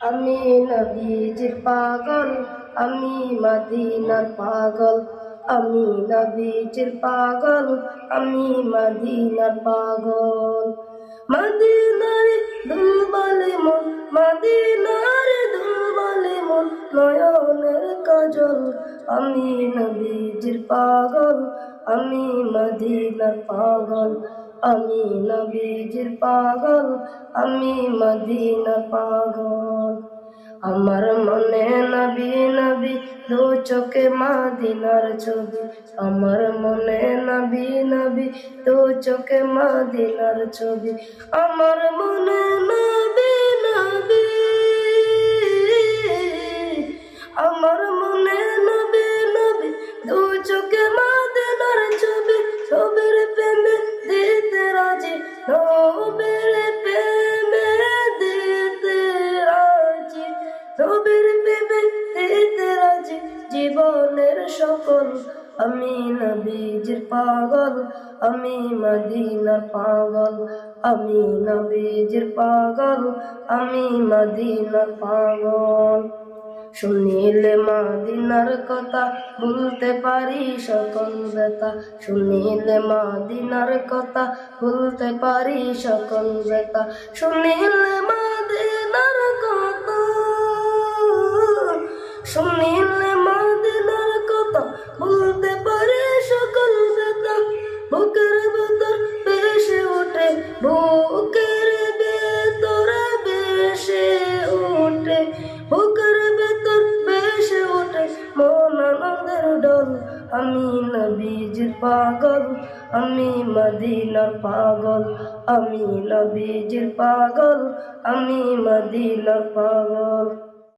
আমি নবীজির পাগল, আমি মদিনার পাগল। আমি নবীজির পাগল, আমি মদিনার পাগল। মদিনার দুলবালে মন, মদিনার দুলবালে মন, নয়নের কাজল আমি নবীজির পাগল, আমি মদিনার পাগল। আমি নবীজির পাগল, আমি মদিনা পাগল। আমার মনে নবী নবী, দু চোখে মাদিনার ছবি। আমার মনে নবী নবী, দু চোখে মাদিনার ছবি। আমার মনে নবীর প্রেমে রাজি, জীবনের সকল। আমি নবীজির পাগল, আমি মদিনার পাগল। আমি নবীজির পাগল, আমি মদিনার পাগল। শুনিলে মাদিনার কথা ভুলতে পারি সকল ব্যথা। শুনিলে মাদিনার কথা ভুলতে পারি সকল ব্যথা। শুনিলে মাদিনার ভেতর বেশে ওঠে, বুকের ভেতর বেশে ওঠে, বুকের ভেতর বেশে ওঠে। মন আনন্দের ডল আমি নবীজির পাগল, আমি মদিনার পাগল, আমি নবীজির পাগল, আমি মদিনার পাগল।